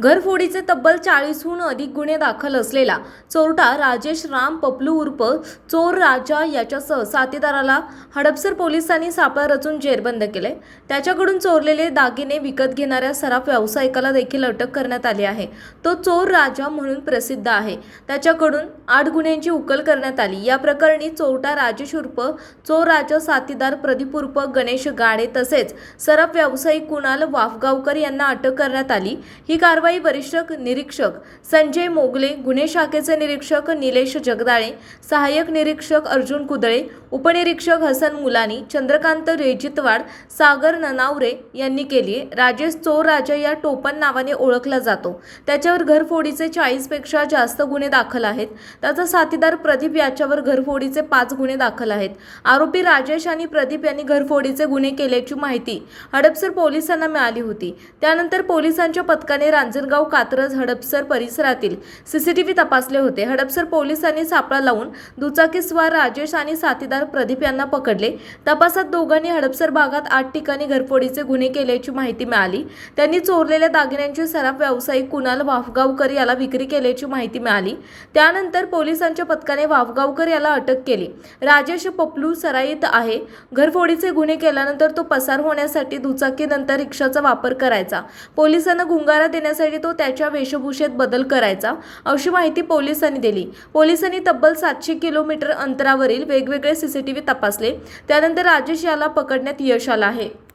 घरफोडीचे तब्बल चाळीसहून अधिक गुन्हे दाखल असलेला चोरटा राजेश राम पपलू उर्फ चोर राजा याच्यासह साथीदाराला हडपसर पोलिसांनी सापळा रचून जेरबंद केले. त्याच्याकडून चोरलेले दागिने विकत घेणाऱ्या सराफ व्यावसायिकाला देखील अटक करण्यात आली आहे. तो चोर राजा म्हणून प्रसिद्ध आहे. त्याच्याकडून आठ गुन्ह्यांची उकल करण्यात आली. या प्रकरणी चोरटा राजेश उर्फ चोर राजा साथीदार प्रदीप उर्फ गणेश गाडे तसेच सराफ व्यावसायिक कुणाल वाफगावकर यांना अटक करण्यात आली. ही कारवाई वरिष्ठ निरीक्षक संजय मोगले गुन्हे शाखेचे निरीक्षक निलेश जगदाळे सहाय्यक निरीक्षक अर्जुन कुदळे उपनिरीक्षक हसन मुलानी चंद्रकांत रेजितवाड सागर ननावरे यांनी केली राजेश चोर राजा या टोपन नावाने ओळखला जातो. त्याच्यावर घरफोडीचे चाळीसपेक्षा जास्त गुन्हे दाखल आहेत. त्याचा साथीदार प्रदीप याच्यावर घरफोडीचे पाच गुन्हे दाखल आहेत. आरोपी राजेश आणि प्रदीप यांनी घरफोडीचे गुन्हे केल्याची माहिती हडपसर पोलिसांना मिळाली होती. त्यानंतर पोलिसांच्या पथकाने रांजणगाव कात्रज हडपसर परिसरातील सीसीटीव्ही तपासले होते. हडपसर पोलिसांनी सापळा लावून दुचाकीस्वार राजेश आणि साथीदार प्रदीप यांना पकडले. तपासात दोघांनी हडपसर भागात आठ ठिकाणी घरफोडीचे गुन्हे केल्याची माहिती मिळाली. त्यांनी चोरलेल्या दागिन्यांची सराफ व्यावसायिक कुणाल वाफगावकर याला विक्री केल्याची माहिती मिळाली. त्यानंतर पोलिसांच्या पथकाने वाफगावकर याला अटक केली. राजेश पपलू सराईत आहे. घरफोडीचे गुन्हे केल्यानंतर तो पसार होण्यासाठी दुचाकीनंतर रिक्षाचा वापर करायचा. पोलिसांना गुंगारा करण्यासाठी तो त्याच्या वेशभूषेत बदल करायचा अशी माहिती पोलिसांनी दिली. पोलिसांनी तब्बल सातशे किलोमीटर अंतरावरील वेगवेगळे सीसीटीव्ही तपासले. त्यानंतर राजेश याला पकडण्यात यश आलं आहे.